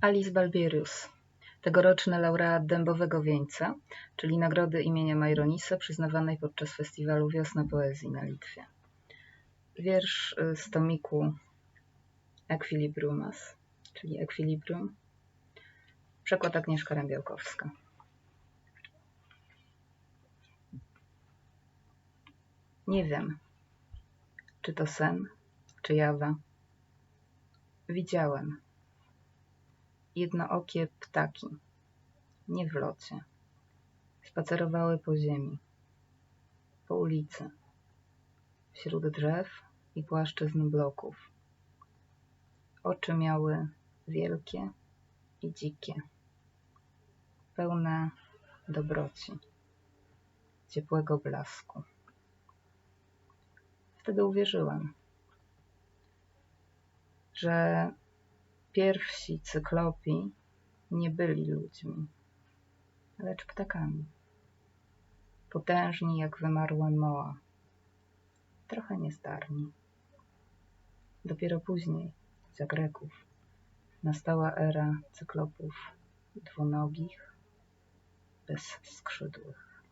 Alice Balbierius, tegoroczny laureat Dębowego Wieńca, czyli nagrody imienia Majronisa przyznawanej podczas festiwalu Wiosna Poezji na Litwie. Wiersz y, z tomiku Equilibriumas, czyli Equilibrium. Przekład Agnieszka Rębiałkowska. Nie wiem, czy to sen, czy jawa. Widziałem jednookie ptaki, nie w locie. Spacerowały po ziemi, po ulicy, wśród drzew i płaszczyzn bloków. Oczy miały wielkie i dzikie, pełne dobroci, ciepłego blasku. Wtedy uwierzyłem, że pierwsi cyklopi nie byli ludźmi, lecz ptakami. Potężni jak wymarła moła, trochę niezdarni. Dopiero później, za Greków, nastała era cyklopów dwunogich, bezskrzydłych.